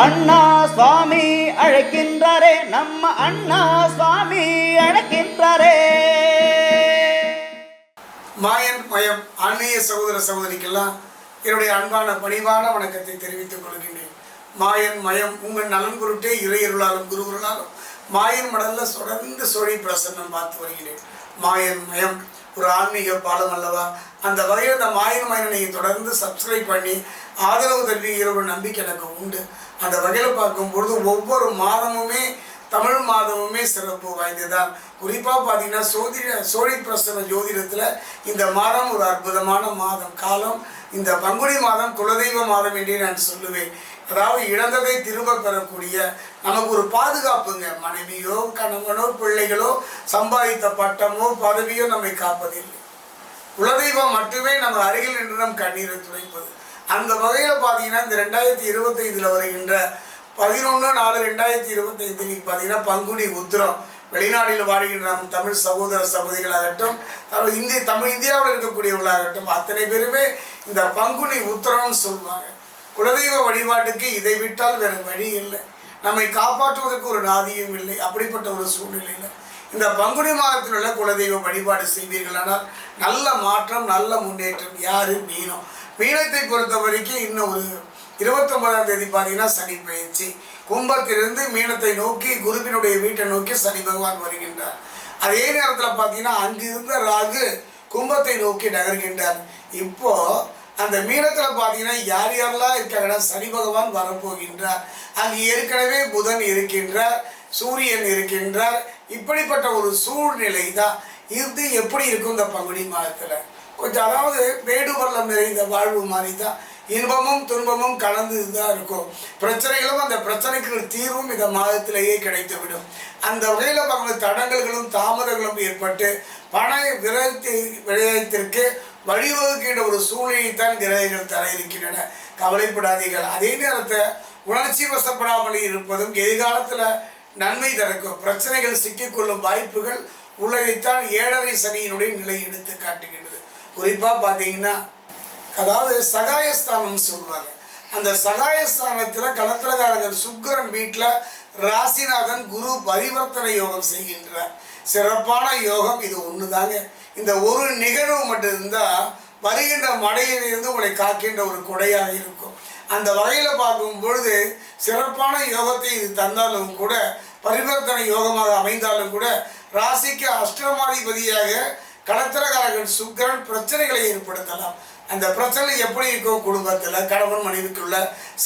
அண்ணா சுவாமி அழைக்கின்றாரே நம்ம அண்ணா சுவாமி அழைக்கின்றாரே. மாயன் மயம் ஆன்மீக சகோதர சகோதரிக்கெல்லாம் என்னுடைய அன்பான பணிவான வணக்கத்தை தெரிவித்துக் கொள்கின்றேன். மாயன் மயம் உங்கள் நலன் பொருட்டே இறையருளாலும் குருகுருளாலும் மாயன் மடலில் தொடர்ந்து சோழி பிரசன்னம் பார்த்து வருகிறேன். மாயன் மயம் ஒரு ஆன்மீக பாலம் அல்லவா? அந்த வகையில் அந்த மாயன் மயனை நீங்கள் தொடர்ந்து சப்ஸ்கிரைப் பண்ணி ஆதரவு தருவீங்கிற ஒரு நம்பிக்கை எனக்கு உண்டு. அந்த வகையில் பார்க்கும்பொழுது ஒவ்வொரு மாதமுமே தமிழ் மாதமுமே சிறப்பு வாய்ந்ததுதான் குறிப்பாக பார்த்தீங்கன்னா சோதிட சோழி பிரசன ஜோதிடத்தில் இந்த மாதம் ஒரு அற்புதமான மாதம். காலம் இந்த பங்குனி மாதம் குலதெய்வ மாதம் என்றே நான் சொல்லுவேன். அதாவது இழந்ததை திரும்ப பெறக்கூடிய நமக்கு ஒரு பாதுகாப்புங்க. மனைவியோ கணவனோ பிள்ளைகளோ சம்பாதித்த பட்டமோ பதவியோ நம்மை காப்பதில்லை. குலதெய்வம் மட்டுமே நம்ம அருகில் நின்று நம் கண்ணீரை துடைப்பது. அந்த வகையில் பார்த்தீங்கன்னா இந்த ரெண்டாயிரத்தி இருபத்தைந்தில் வருகின்ற பதினொன்று நாலு ரெண்டாயிரத்தி இருபத்தைந்து இன்னைக்கு பார்த்தீங்கன்னா பங்குனி உத்திரம் வெளிநாட்டில் வாழ்கின்ற நம் தமிழ் சகோதர சகோதரிகளாகட்டும் தமிழ் இந்திய தமிழ் இந்தியாவில் இருக்கக்கூடியவர்களாகட்டும் அத்தனை பேருமே இந்த பங்குனி உத்திரம்னு சொல்லுவாங்க. குலதெய்வ வழிபாட்டுக்கு இதை விட்டால் வேறு வழி இல்லை. நம்மை காப்பாற்றுவதற்கு ஒரு நாதியும் இல்லை. அப்படிப்பட்ட ஒரு சூழ்நிலையில் இந்த பங்குனி மாதத்தில் உள்ள குலதெய்வ வழிபாடு செய்வீர்களானால் நல்ல மாற்றம் நல்ல முன்னேற்றம் யாரு? மீனும். மீனத்தை பொறுத்த வரைக்கும் இன்னும் ஒரு இருபத்தொன்பதாம் தேதி பார்த்தீங்கன்னா சனி பயிற்சி கும்பத்திலிருந்து மீனத்தை நோக்கி குருவினுடைய வீட்டை நோக்கி சனி பகவான் வருகின்றார். அதே நேரத்தில் பார்த்தீங்கன்னா அங்கிருந்த ராகு கும்பத்தை நோக்கி நகர்கின்றார். இப்போ அந்த மீனத்தில் பார்த்தீங்கன்னா யார் யாரெல்லாம் இருக்காங்கன்னா சனி பகவான் வரப்போகின்றார். அங்கு ஏற்கனவே புதன் இருக்கின்றார் சூரியன் இருக்கின்றார். இப்படிப்பட்ட ஒரு சூழ்நிலை தான் இது எப்படி இருக்கும் இந்த பங்குனி மாதத்தில்? கொஞ்சம் அதாவது வேடுபள்ளம் நிறைந்த வாழ்வு மாதிரி தான் இன்பமும் துன்பமும் கலந்து தான் இருக்கும். பிரச்சனைகளும் அந்த பிரச்சனைக்கு தீர்வும் இந்த மாதத்திலேயே கிடைத்துவிடும். அந்த வகையில் பார்க்கும்போது தடங்கல்களும் தாமதங்களும் ஏற்பட்டு பண விரயத்தை விரயத்திற்கு வழிவகுக்கின்ற ஒரு சூழ்நிலையைத்தான் கிரகங்கள் தர இருக்கின்றன. கவலைப்படாதீர்கள். அதே நேரத்தில் உணர்ச்சி வசப்படாமல் இருப்பதும் எதிர்காலத்தில் நன்மை தரக்கும். பிரச்சனைகள் சிக்கிக்கொள்ளும் வாய்ப்புகள் உள்ளதைத்தான் ஏழரை சனியினுடைய நிலை எடுத்து காட்டுகின்றது. குறிப்பாக பார்த்தீங்கன்னா அதாவது சகாயஸ்தானம்னு சொல்லுவாங்க. அந்த சகாயஸ்தானத்தில் கலத்திரகாரகர் சுக்கரன் வீட்டில் ராசிநாதன் குரு பரிவர்த்தனை யோகம் செய்கின்றார் சிறப்பான யோகம் இது ஒன்று தாங்க இந்த ஒரு நிகழ்வு மட்டும் இருந்தால் வருகின்ற மடையிலிருந்து உங்களை காக்கின்ற ஒரு கொடையாக இருக்கும். அந்த வகையில் பார்க்கும் பொழுது சிறப்பான யோகத்தை இது தந்தாலும் கூட பரிவர்த்தனை யோகமாக அமைந்தாலும் கூட ராசிக்கு அஷ்டமாதிபதியாக கடத்திரகாரகன் சுக்கரன் பிரச்சனைகளை ஏற்படுத்தலாம். அந்த பிரச்சனை எப்படி இருக்கும் குடும்பத்தில் கணவன் மனைவிக்குள்ள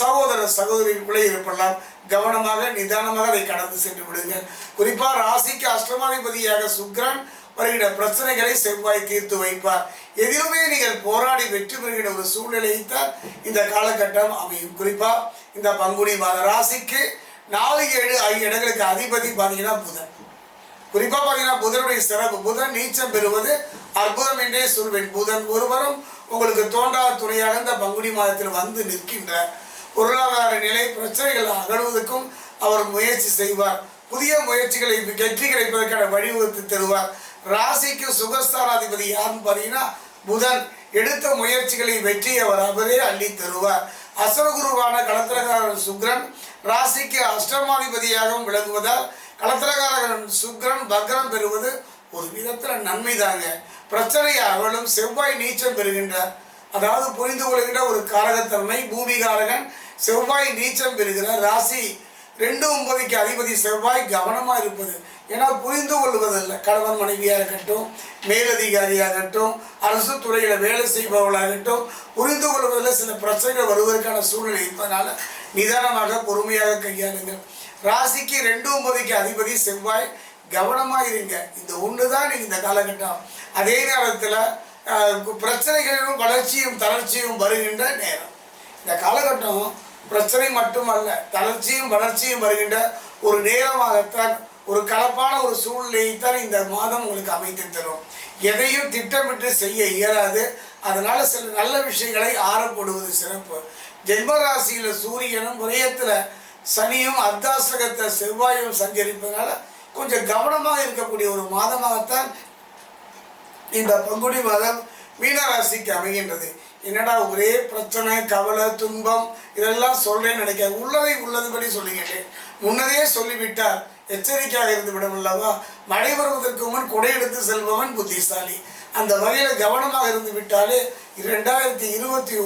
சகோதர சகோதரிக்குள்ளே ஏற்படலாம். கவனமாக நிதானமாக அதை கடந்து சென்று விடுங்கள். குறிப்பாக ராசிக்கு அஷ்டமாதிபதியாக சுக்ரன் வருகிற பிரச்சனைகளை செவ்வாய் தீர்த்து வைப்பார். எதிலுமே நீங்கள் போராடி வெற்றி பெறுகிற ஒரு சூழ்நிலையைத்தான் இந்த காலகட்டம் அமையும். குறிப்பாக இந்த பங்குனி மாத ராசிக்கு நாலு ஏழு ஐந்து இடங்களுக்கு அதிபதி பார்த்தீங்கன்னா புதன். குறிப்பாக பார்த்தீங்கன்னா புதனுடைய சிறப்பு. புதன் நீச்சம் பெறுவது அற்புதம் என்றே சொல்வேன். புதன் ஒருவரும் உங்களுக்கு தோன்றாத துணையாக இந்த பங்குனி மாதத்தில் வந்து நிற்கின்றார் பொருளாதார நிலை பிரச்சனைகள் அகழ்வதற்கும் அவர் முயற்சி செய்வார். புதிய முயற்சிகளை வெற்றி கிடைப்பதற்கான வழிவகுத்து தருவார். ராசிக்கு சுகஸ்தானாதிபதி யாருன்னு பார்த்தீங்கன்னா புதன். எடுத்த முயற்சிகளை வெற்றி அவர் அவரே அள்ளி தருவார். அசுரகுருவான களத்திரகாரன் சுக்ரன் ராசிக்கு அஷ்டமாதிபதியாகவும் விளங்குவதால் களத்திரகாரகன் சுக்ரன் பக்ரம் பெறுவது ஒரு விதத்தில் நன்மை தாங்க பிரச்சனை அவளும் செவ்வாய் நீச்சம் பெறுகின்றார் அதாவது புரிந்து கொள்கின்ற ஒரு காரகத்தன்மை பூமிகாரகன் செவ்வாய் நீச்சம் பெறுகிறார். ராசி ரெண்டு ஒன்பதுக்கு அதிபதி செவ்வாய் கவனமாக இருப்பது. ஏன்னா புரிந்து கொள்வதில்லை. கணவன் மனைவியாக இருக்கட்டும் மேலதிகாரியாகட்டும் அரசு துறையில் வேலை செய்பவர்களாகட்டும் புரிந்து கொள்வதில் சில பிரச்சனைகள் வருவதற்கான சூழ்நிலை இருப்பதனால நிதானமாக பொறுமையாக கையாளுங்கள். ராசிக்கு ரெண்டு ஒன்பதுக்கு அதிபதி செவ்வாய். கவனமாக இருங்க. இந்த ஒன்று தான் நீங்கள் இந்த காலகட்டம். அதே நேரத்தில் பிரச்சனைகளும் பிரச்சனைகளிலும் வளர்ச்சியும் தளர்ச்சியும் வருகின்ற நேரம். இந்த காலகட்டம் பிரச்சனை மட்டுமல்ல தளர்ச்சியும் வளர்ச்சியும் வருகின்ற ஒரு நேரமாகத்தான் ஒரு கலப்பான ஒரு சூழ்நிலையைத்தான் இந்த மாதம் உங்களுக்கு அமைத்து தரும். எதையும் திட்டமிட்டு செய்ய இயலாது. அதனால் சில நல்ல விஷயங்களை ஆறப்படுவது சிறப்பு. ஜென்மராசியில் சூரியனும் விரயத்தில் சனியும் அர்த்தாசகத்தை செவ்வாயும் சஞ்சரிப்பதனால கொஞ்சம் கவனமாக இருக்கக்கூடிய ஒரு மாதமாகத்தான் இந்த பங்குனி மாதம் மீனராசிக்கு அமைகின்றது. என்னடா ஒரே பிரச்சனை கவலை துன்பம் இதெல்லாம் சொல்றேன்னு நினைக்க உள்ளதை உள்ளதுபடி சொல்லுகின்றேன். முன்னதே சொல்லிவிட்டார் எச்சரிக்கையாக இருந்து விடும் அல்லவா மழை வருவதற்கு முன் கொடை எடுத்து செல்பவன் புத்திசாலி. அந்த வகையில் கவனமாக இருந்து விட்டாலே ரெண்டாயிரத்தி இருபத்தி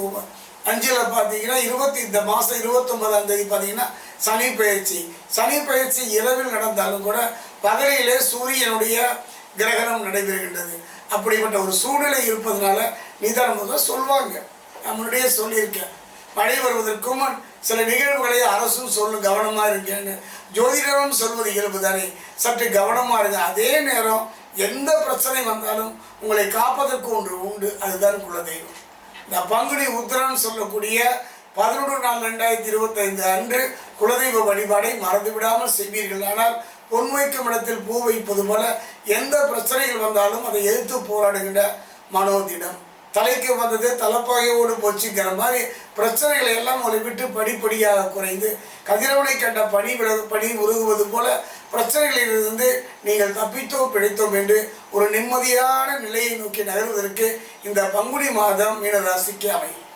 அஞ்சில் பார்த்தீங்கன்னா இருபத்தி இந்த மாதம் இருபத்தொம்பதாம் தேதி பார்த்தீங்கன்னா சனி பயிற்சி சனி பயிற்சி இரவில் நடந்தாலும் கூட பகலிலே சூரியனுடைய கிரகணம் நடைபெறுகின்றது. அப்படிப்பட்ட ஒரு சூழ்நிலை இருப்பதனால நிதானமாக சொல்வாங்க. நான் முன்னாடியே சொல்லியிருக்கேன். மழை வருவதற்கு முன் சில நிகழ்வுகளை அரசும் சொல்லும் கவனமாக இருக்கேன்னு. ஜோதிடரும் சொல்வது இயல்பு தானே சற்று கவனமாக இருங்க. அதே நேரம் எந்த பிரச்சனை வந்தாலும் உங்களை காப்பதற்கு ஒன்று உண்டு. அதுதான் குலதெய்வம். இந்த பங்குனி உத்திரன் சொல்லக்கூடிய பதினொன்று நாள் ரெண்டாயிரத்தி இருபத்தைந்து அன்று குலதெய்வ வழிபாடை மறந்து விடாமல் செய்வீர்கள். ஆனால் பொன்வைக்கும் இடத்தில் பூ வைப்பது போல எந்த பிரச்சனைகள் வந்தாலும் அதை எதிர்த்து போராடுகின்ற மனோதிடம். தலைக்கு வந்தது தலைப்பாகையோடு போச்சுங்கிற மாதிரி பிரச்சனைகளை எல்லாம் உங்களை விட்டு படிப்படியாக குறைந்து கதிரவனை கண்ட பணி விலகு பணி உருகுவது போல பிரச்சனைகளிலிருந்து நீங்கள் தப்பித்தோம் பிழைத்தோம் என்று ஒரு நிம்மதியான நிலையை நோக்கி நகர்வதற்கு இந்த பங்குனி மாதம் மீனராசிக்கு அமையும்.